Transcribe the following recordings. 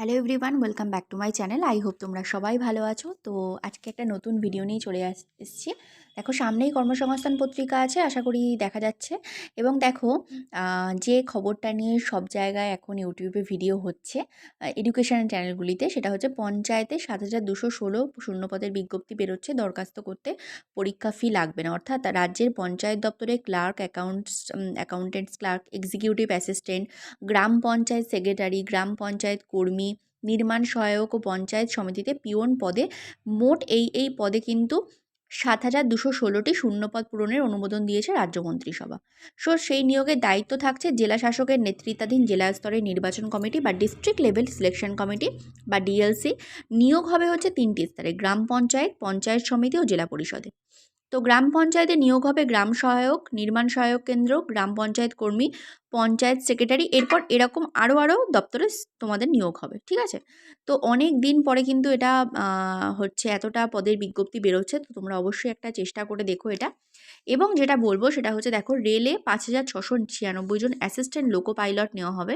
Hello everyone welcome back to my channel I hope তোমরা সবাই ভালো আছো। তো আজকে একটা নতুন ভিডিও নিয়ে চলে এসেছি। দেখো, সামনেই কর্মসংস্থান পত্রিকা আছে, আশা করি দেখা যাচ্ছে। এবং দেখো যে খবরটা নিয়ে সব জায়গায় এখন ইউটিউবে ভিডিও হচ্ছে এডুকেশন চ্যানেলগুলিতে সেটা হচ্ছে পঞ্চায়েতে সাত হাজার দুশো ষোলো শূন্যপদের বিজ্ঞপ্তি বেরোচ্ছে দরখাস্ত করতে। পরীক্ষা ফি লাগবে না। অর্থাৎ রাজ্যের পঞ্চায়েত দপ্তরে clerk accounts accountants clerk executive assistant গ্রাম পঞ্চায়েত সেক্রেটারি গ্রাম পঞ্চায়েত কর্মী নির্মাণ সহায়ক ও পঞ্চায়েত সমিতিতে পিওন পদে মোট এই এই পদে কিন্তু সাত হাজার দুশো ষোলোটি শূন্যপদ পূরণের অনুমোদন দিয়েছে রাজ্য মন্ত্রিসভা। সো সেই নিয়োগের দায়িত্ব থাকছে জেলা শাসকের নেতৃত্বাধীন জেলা স্তরের নির্বাচন কমিটি বা ডিস্ট্রিক্ট লেভেল সিলেকশন কমিটি বা ডিএলসি। নিয়োগ হবে হচ্ছে তিনটি স্তরে, গ্রাম পঞ্চায়েত পঞ্চায়েত সমিতি ও জেলা পরিষদে। তো গ্রাম পঞ্চায়েতে নিয়োগ হবে গ্রাম সহায়ক, নির্মাণ সহায়ক কেন্দ্র, গ্রাম পঞ্চায়েত কর্মী, পঞ্চায়েত সেক্রেটারি, এরপর এরকম আরও আরও দপ্তরে তোমাদের নিয়োগ হবে, ঠিক আছে? তো অনেক দিন পরে কিন্তু এটা হচ্ছে এতটা পদের বিজ্ঞপ্তি বেরোচ্ছে, তো তোমরা অবশ্যই একটা চেষ্টা করে দেখো এটা। এবং যেটা বলব সেটা হচ্ছে দেখো, রেলে পাঁচ হাজার ছশো ছিয়ানব্বই জন অ্যাসিস্ট্যান্ট লোকো পাইলট নেওয়া হবে।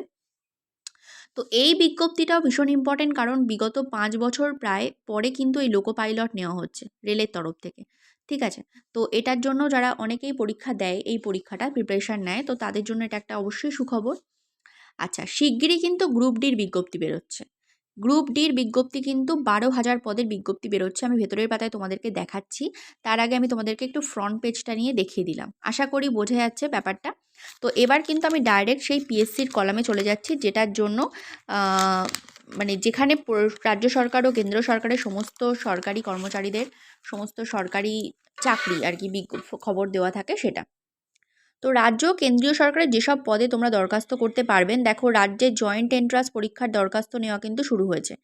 তো এই বিজ্ঞপ্তিটাও ভীষণ ইম্পর্টেন্ট কারণ বিগত পাঁচ বছর প্রায় পরে কিন্তু এই লোকো পাইলট নেওয়া হচ্ছে, রেলের তরফ থেকে। ঠিক আছে? তো এটার জন্য যারা অনেকেই পরীক্ষা দেয়, এই পরীক্ষাটা প্রিপারেশান নেয়, তো তাদের জন্য এটা একটা অবশ্যই সুখবর। আচ্ছা শিগগিরই কিন্তু গ্রুপ ডির বিজ্ঞপ্তি বেরোচ্ছে। গ্রুপ ডির বিজ্ঞপ্তি কিন্তু বারো হাজার পদের বিজ্ঞপ্তি বেরোচ্ছে। আমি ভেতরের পাতায় তোমাদেরকে দেখাচ্ছি। তার আগে আমি তোমাদেরকে একটু ফ্রন্ট পেজটা নিয়ে দেখিয়ে দিলাম। আশা করি বোঝা যাচ্ছে ব্যাপারটা। তো এবার কিন্তু আমি ডাইরেক্ট সেই পিএসসির কলামে চলে যাচ্ছি, যেটার জন্য মানে যেখানে রাজ্য সরকার ও কেন্দ্র সরকারের সমস্ত সরকারি কর্মচারীদের সমস্ত সরকারি চাকরি আর কি খবর দেওয়া থাকে সেটা। তো রাজ্য কেন্দ্রীয় সরকারের যেসব পদে তোমরা দরখাস্ত করতে পারবেন, দেখো রাজ্যে জয়েন্ট এন্ট্রান্স পরীক্ষার দরখাস্ত নেওয়া কিন্তু শুরু হয়েছে।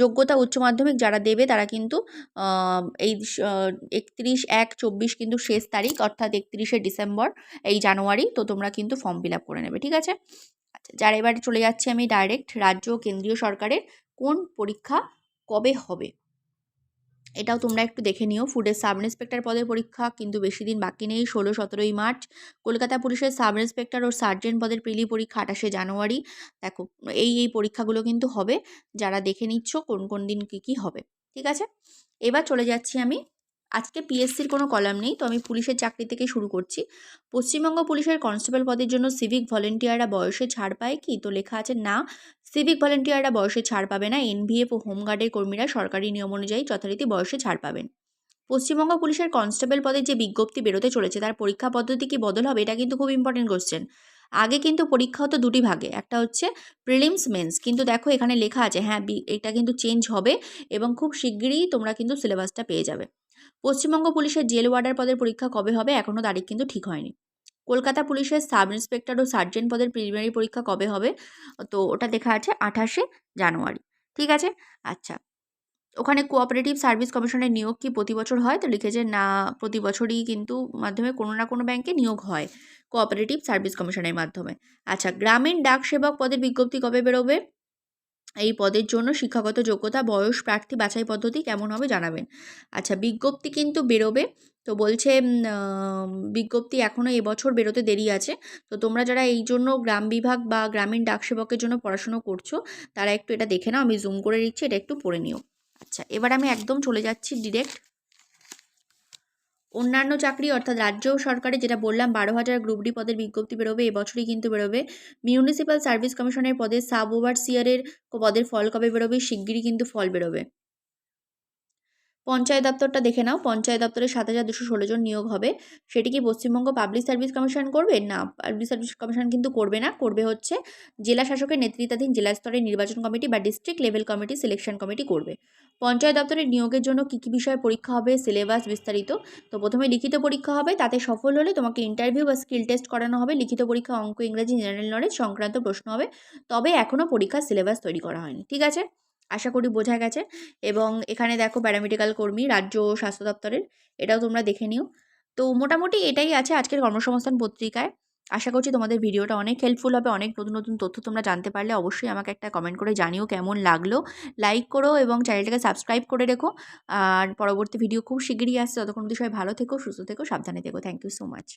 যোগ্যতা উচ্চ মাধ্যমিক যারা দেবে তারা কিন্তু এই একত্রিশ এক চব্বিশ কিন্তু শেষ তারিখ, অর্থাৎ একত্রিশে ডিসেম্বর, এই জানুয়ারি, তো তোমরা কিন্তু ফর্ম ফিল আপ করে নেবে, ঠিক আছে? যারা এবারে চলে যাচ্ছে, আমি ডাইরেক্ট রাজ্য ও কেন্দ্রীয় সরকারের কোন পরীক্ষা কবে হবে? এটাও তোমরা একটু দেখে নিও। ফুডের সাব ইন্সপেক্টর পদের পরীক্ষা কিন্তু বেশি দিন বাকি নেই। ষোলো, সতেরোই মার্চ কলকাতা পুলিশের সাব ইন্সপেক্টর ও সার্জেন্ট পদের প্রিলি পরীক্ষা আঠাশে জানুয়ারি। দেখো, এই এই পরীক্ষাগুলো কিন্তু হবে। যারা দেখে নিচ্ছ কোন কোন দিন কী কী হবে। ঠিক আছে? এবার চলে যাচ্ছি আমি আজকে পিএসসির কোনো কলাম নেই, তো আমি পুলিশের চাকরি থেকে শুরু করছি। পশ্চিমবঙ্গ পুলিশের কনস্টেবল পদের জন্য সিভিক ভলেন্টিয়াররা বয়সে ছাড় পায় কি? তো লেখা আছে, না সিভিক ভলেন্টিয়াররা বয়সে ছাড় পাবে না এনভিএফ ও হোমগার্ডের কর্মীরা সরকারি নিয়ম অনুযায়ী যথারীতি বয়সে ছাড় পাবেন। পশ্চিমবঙ্গ পুলিশের কনস্টেবল পদের যে বিজ্ঞপ্তি বেরোতে চলেছে, তার পরীক্ষা পদ্ধতি কি বদল হবে? এটা কিন্তু খুব ইম্পর্টেন্ট কোশ্চেন আগে কিন্তু পরীক্ষা হতো দুটি ভাগে। একটা হচ্ছে প্রিলিমস মেন্স কিন্তু দেখো এখানে লেখা আছে হ্যাঁ এটা কিন্তু চেঞ্জ হবে এবং খুব শিগগিরই তোমরা কিন্তু সিলেবাসটা পেয়ে যাবে। পশ্চিমবঙ্গ পুলিশের জেল ওয়ার্ডার পদের পরীক্ষা কবে হবে এখনও তারিখ কিন্তু ঠিক হয়নি। কলকাতা পুলিশের সাব ইন্সপেক্টর ও সার্জেন্ট পদের প্রিলিমিনারি পরীক্ষা কবে হবে? তো ওটা দেখা আছে আঠাশে জানুয়ারি। ঠিক আছে? আচ্ছা। ওখানে কোঅপারেটিভ সার্ভিস কমিশনের নিয়োগ কি প্রতি বছর হয়? তো লিখেছে, না, প্রতি বছরই কিন্তু মাধ্যমে কোনো না কোনো ব্যাংকে নিয়োগ হয় কোঅপারেটিভ সার্ভিস কমিশনের মাধ্যমে। আচ্ছা গ্রামীণ ডাক সেবক পদের বিজ্ঞপ্তি কবে বেরোবে? এই পদের জন্য শিক্ষাগত যোগ্যতা, বয়স, প্রার্থী, বাছাই পদ্ধতি কেমন হবে জানাবেন। আচ্ছা বিজ্ঞপ্তি কিন্তু বেরোবে। তো বলছে বিজ্ঞপ্তি এখনও এবছর বেরোতে দেরি আছে। তো তোমরা যারা এই জন্য গ্রাম বিভাগ বা গ্রামীণ ডাক সেবকের জন্য পড়াশুনো করছ, তারা একটু এটা দেখে নাও, আমি জুম করে দিচ্ছি এটা একটু পড়ে নিও। আচ্ছা এবার আমি একদম চলে যাচ্ছি ডিরেক্ট অন্যান্য চাকরি অর্থাৎ রাজ্য সরকারে যেটা বললাম, বারো হাজার গ্রুপ ডি পদের বিজ্ঞপ্তি বেরোবে, এবছরই কিন্তু বেরোবে। মিউনিসিপ্যাল সার্ভিস কমিশনের পদে সাব ওভারসিয়ারের পদের ফল কবে বেরোবে? শিগগিরই কিন্তু ফল বেরোবে। পঞ্চায়েত দপ্তরটা দেখে নাও, পঞ্চায়েত দপ্তরে সাত হাজার দুশো ষোলো জন নিয়োগ হবে। সেটি কি পশ্চিমবঙ্গ পাবলিক সার্ভিস কমিশন করবে? না পাবলিক সার্ভিস কমিশন কিন্তু করবে না। করবে হচ্ছে জেলা শাসকের নেতৃত্বাধীন জেলা স্তরের নির্বাচন কমিটি বা district level committee selection committee করবে। পঞ্চায়েত দপ্তরের নিয়োগের জন্য কী কী বিষয়ে পরীক্ষা হবে সিলেবাস বিস্তারিত। তো প্রথমে লিখিত পরীক্ষা হবে, তাতে সফল হলে তোমাকে ইন্টারভিউ বা স্কিল টেস্ট করানো হবে। লিখিত পরীক্ষা অঙ্ক, ইংরাজি জেনারেল নলেজ সংক্রান্ত প্রশ্ন হবে। তবে এখনও পরীক্ষার সিলেবাস তৈরি করা হয়নি, ঠিক আছে? আশা করি বোঝা গেছে। এবং এখানে দেখো প্যারামেডিক্যাল কর্মী, রাজ্য স্বাস্থ্য দপ্তরের, এটাও তোমরা দেখে নিও। তো মোটামুটি এটাই আছে আজকের কর্মসংস্থান পত্রিকায়। আশা করছি তোমাদের ভিডিওটা অনেক হেল্পফুল হবে, অনেক নতুন নতুন তথ্য তোমরা জানতে পারলে অবশ্যই আমাকে একটা কমেন্ট করে জানিও কেমন লাগল। লাইক করো এবং চ্যানেলটাকে সাবস্ক্রাইব করে রেখো। আর পরবর্তী ভিডিও খুব শিগগিরই আসছে। ততক্ষণ সবাই ভালো থেকো, সুস্থ থেকো, সাবধানে থেকো। Thank you so much